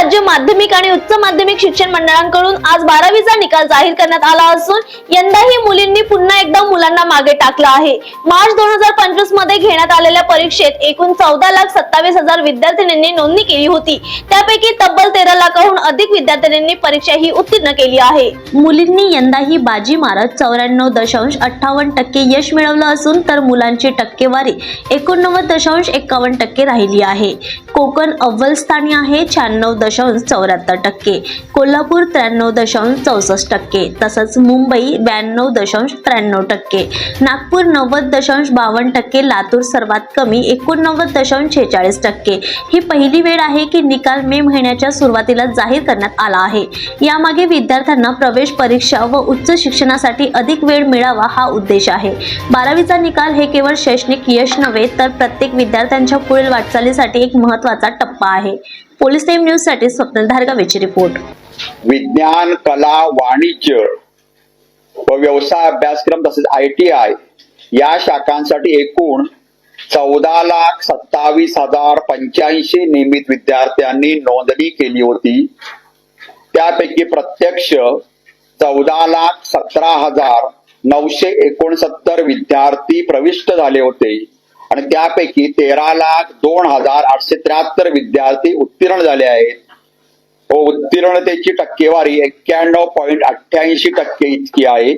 राज्य माध्यमिक आणि उच्च माध्यमिक शिक्षण मंडळांकडून आज बारावीचा निकाल जाहीर करण्यात आला असून यंदाही मुलींनी पुन्हा एकदा मुलांना मागे टाकलं आहे. मार्च दोन हजार पंचवीसमध्ये घेण्यात आलेल्या परीक्षेत एकूण चौदा लाख सत्तावीस हजार विद्यार्थिनींनी नोंदणी केली होती. त्यापैकी तब्बल तेरा लाखाहून अधिक विद्यार्थिनींनी परीक्षा ही उत्तीर्ण केली आहे. मुलींनी यंदाही बाजी मारत चौऱ्याण्णव दशांश अठ्ठावन्न टक्के यश मिळवलं असून तर मुलांची टक्केवारी एकोणनव्वद दशांश एक्कावन्न टक्के राहिली आहे. कोकण अव्वल स्थानी आहे शहाण्णव दशांश चौऱ्याहत्तर टक्के. कोल्हापूर त्र्याण्णव दशांश चौसष्ट टक्के. तसंच मुंबई ब्याण्णव दशांश त्र्याण्णव टक्के. नागपूर नव्वद दशांश बावन्न टक्के. लातूर सर्वात कमी एकोणनव्वद दशांश छेचाळीस टक्के. ही पहिली वेळ आहे की निकाल मे महिन्याच्या सुरुवातीला जाहीर करण्यात आला आहे. यामागे विद्यार्थ्यांना प्रवेश परीक्षा व उच्च शिक्षणासाठी अधिक वेळ मिळावा हा उद्देश आहे. बारावीचा निकाल हे केवळ शैक्षणिक यश नव्हे तर प्रत्येक विद्यार्थ्यांच्या पुढील वाटचालीसाठी एक महत्त्वाचा महत्त्वाचा टप्पा आहे. पोलीस टाइम न्यूजसाठी स्वप्नील धारगावेची रिपोर्ट. विज्ञान कला वाणिज्य व व्यवसाय अभ्यासक्रम तसेच आय टी आय या शाखांसाठी एकूण चौदा लाख सत्तावीस हजार पंच्याऐंशी नियमित विद्यार्थ्यांनी नोंदणी केली होती. त्यापैकी प्रत्यक्ष चौदा लाख सतरा हजार नऊशे एकोणसत्तर विद्यार्थी प्रविष्ट झाले होते. आणि त्यापैकी तेरा लाख दोन हजार आठशे त्र्याहत्तर विद्यार्थी उत्तीर्ण झाले आहेत. व उत्तीर्णतेची टक्केवारी एक्क्याण्णव पॉईंट अठ्ठ्याऐंशी टक्के इतकी आहे.